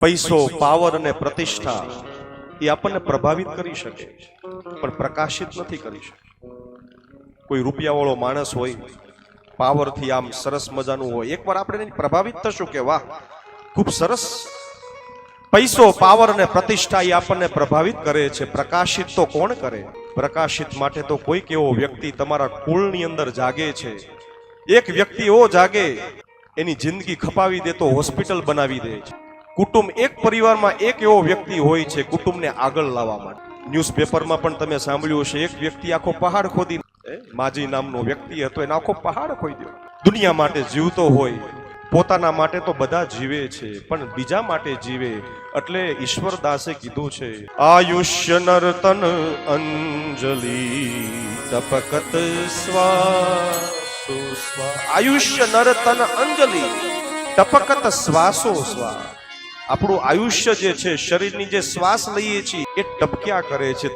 પૈસો, પાવર અને પ્રતિષ્ઠા એ આપણને પ્રભાવિત કરી શકે પણ પ્રકાશિત નથી કરી શકે. કોઈ રૂપિયાવાળો માણસ હોય, પાવરથી આમ સરસ મજાનું હોય, એકવાર આપણે પ્રભાવિત થશું કે વાહ, ખૂબ સરસ. પૈસો, પાવર અને પ્રતિષ્ઠા એ આપણને પ્રભાવિત કરે છે, પ્રકાશિત તો કોણ કરે? પ્રકાશિત માટે તો કોઈક એવો વ્યક્તિ તમારા કુળની અંદર જાગે છે. એક વ્યક્તિ એવો જાગે, એની જિંદગી ખપાવી દે તો હોસ્પિટલ બનાવી દે છે. કુટુંબ એક પરિવારમાં એક એવો વ્યક્તિ હોય છે કુટુંબને આગળ લાવવા માટે. ન્યૂઝપેપરમાં પણ તમે સાંભળ્યું હશે એક વ્યક્તિ આખો પહાડ ખોદી માજી નામનો વ્યક્તિ હતો એને આખો પહાડ ખોદ્યો દુનિયા માટે જીવતો હોય પોતાના માટે તો બધા જીવે છે પણ બીજા માટે જીવે એટલે ઈશ્વર દાસે કીધું છે આયુષ્ય નર્તન અંજલિ તપકત સ્વા આયુષ્ય નર્તન અંજલિ ટપકત શ્વાસો સ્વા આપણું આયુષ્ય જે છે શરીરની જે શ્વાસ લઈએ છીએ એ ટપક્યા કરે છે.